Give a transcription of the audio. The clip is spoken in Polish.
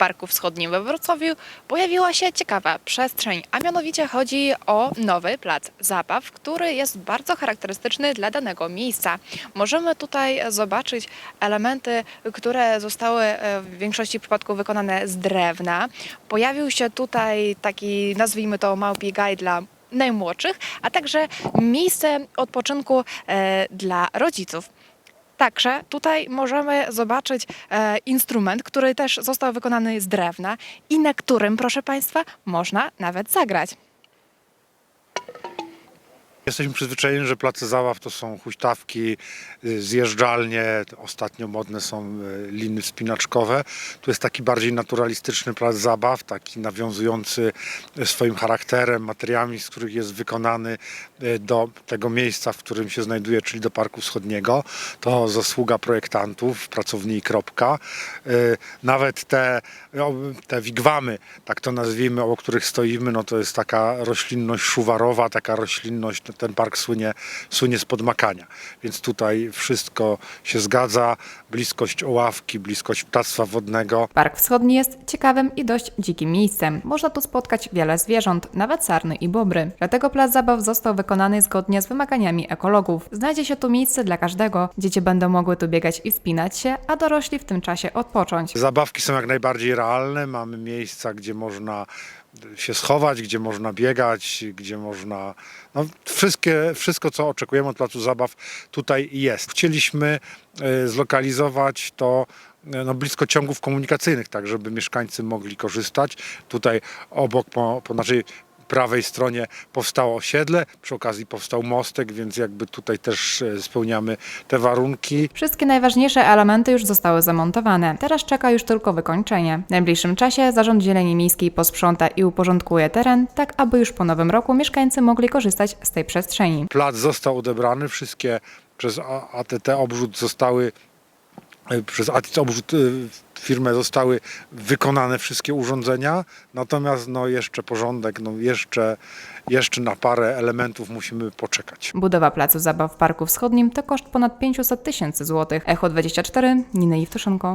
Parku Wschodnim we Wrocławiu pojawiła się ciekawa przestrzeń, a mianowicie chodzi o nowy plac zabaw, który jest bardzo charakterystyczny dla danego miejsca. Możemy tutaj zobaczyć elementy, które zostały e, w większości przypadków wykonane z drewna. Pojawił się tutaj taki, nazwijmy to, małpi gaj dla najmłodszych, a także miejsce odpoczynku e, dla rodziców. Także tutaj możemy zobaczyć e, instrument, który też został wykonany z drewna i na którym, proszę Państwa, można nawet zagrać. Jesteśmy przyzwyczajeni, że place zabaw to są huśtawki, y, zjeżdżalnie, ostatnio modne są y, liny wspinaczkowe. Tu jest taki bardziej naturalistyczny plac zabaw, taki nawiązujący swoim charakterem, materiałami, z których jest wykonany y, do tego miejsca, w którym się znajduje, czyli do Parku Wschodniego. To zasługa projektantów, pracowni Kropka. Y, Nawet te, te wigwamy, tak to nazwijmy, o których stoimy, no to jest taka roślinność szuwarowa, taka roślinność, no ten park słynie, słynie z podmakania. Więc tutaj wszystko się zgadza, bliskość oławki, bliskość ptactwa wodnego. Park Wschodni jest ciekawym i dość dzikim miejscem. Można tu spotkać wiele zwierząt, nawet sarny i bobry. Dlatego plac zabaw został wykonany zgodnie z wymaganiami ekologów. Znajdzie się tu miejsce dla każdego. Dzieci będą mogły tu biegać i wspinać się, a dorośli w tym czasie odpocząć. Zabawki są jak najbardziej realne, mamy miejsca, gdzie można się schować, gdzie można biegać, gdzie można. No, wszystkie, wszystko, co oczekujemy od placu zabaw, tutaj jest. Chcieliśmy e, zlokalizować to e, no, blisko ciągów komunikacyjnych, tak żeby mieszkańcy mogli korzystać. Tutaj obok, po, po naszej prawej stronie powstało osiedle, przy okazji powstał mostek, więc jakby tutaj też e, spełniamy te warunki. Wszystkie najważniejsze elementy już zostały zamontowane. Teraz czeka już tylko wykończenie. W najbliższym czasie Zarząd Zieleni Miejskiej posprząta i uporządkuje teren, tak aby już po nowym roku mieszkańcy mogli korzystać z tej przestrzeni. Plac został odebrany, wszystkie przez ATT obrzut zostały, przez ATT obrzut e, firmę zostały wykonane wszystkie urządzenia, natomiast no jeszcze porządek, no jeszcze, jeszcze na parę elementów musimy poczekać. Budowa placu zabaw w Parku Wschodnim to koszt ponad 500 tysięcy złotych. Echo 24, Nina Jewtuszenko.